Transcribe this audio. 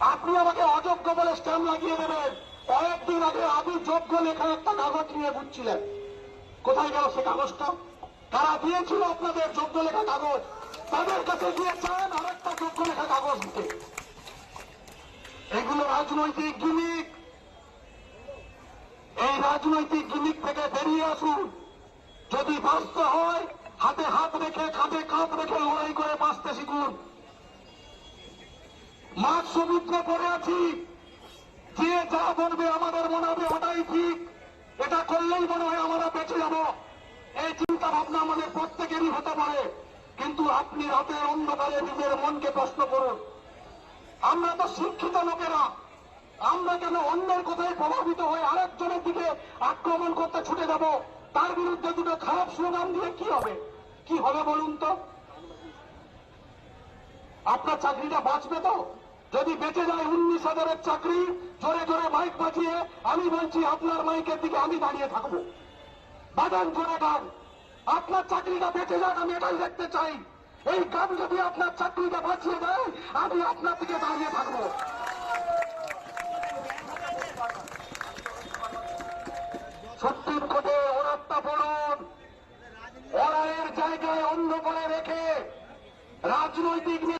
আপনি আমাকে অযোগ্য বলে স্ট্যাম্প লাগিয়ে দেবেন। কয়েকদিন আগে আমি যোগ্য লেখা একটা কাগজ নিয়ে ঘুরছিলেন। কোথায় গেল সে কাগজটা? তারা দিয়েছিল আপনাদের যোগ্য লেখা কাগজ। তাদের কাছে গিয়ে চান আর একটা যোগ্য লেখা কাগজ দিতে। এগুলো রাজনৈতিক গিমিক। এই রাজনৈতিক গিমিক থেকে বেরিয়ে আসুন। যদি বাঁচতে হয়, হাতে হাত রেখে কাঁধে কাঁধ রেখে লড়াই করে বাঁচতে শিখুন। মাছ সমুদ্রে পড়ে আছি। যে যা বলবে আমাদের মনে হবে ওটাই ঠিক। এটা করলেই মনে হয় আমরা বেঁচে যাব। এই চিন্তা ভাবনা আমাদের প্রত্যেকেরই হতে পারে। কিন্তু আপনি রাতের অন্ধকারে নিজের মনকে প্রশ্ন করুন। আমরা তো শিক্ষিত লোকেরা। আমরা কেন অন্যের কথায় প্রভাবিত হয়ে আরেকজনের দিকে আক্রমণ করতে ছুটে যাব? তার বিরুদ্ধে দুটো খারাপ স্লোগান দিয়ে কি হবে? কি হবে বলুন তো? আপনার চাকরিটা বাঁচবে তো? যদি বেঁচে যায় উনিশ হাজারের চাকরি, জোরে জোরে মাইক বাজিয়ে আমি বলছি আপনার মাইকের দিকে আমি দাঁড়িয়ে থাকব। বাজান, জোরে গান। আপনার চাকরিটা বেঁচে যাক, আমি এটাই দেখতে চাই। এই গান যদি আপনার চাকরিটা বাঁচিয়ে দেয়, আমি আপনার দিকে দাঁড়িয়ে থাকব। সুপ্রিম কোর্টে ওরাত্তা পড়ুন। ওরায়ের জায়গায় অন্ধ করে রেখে রাজনৈতিক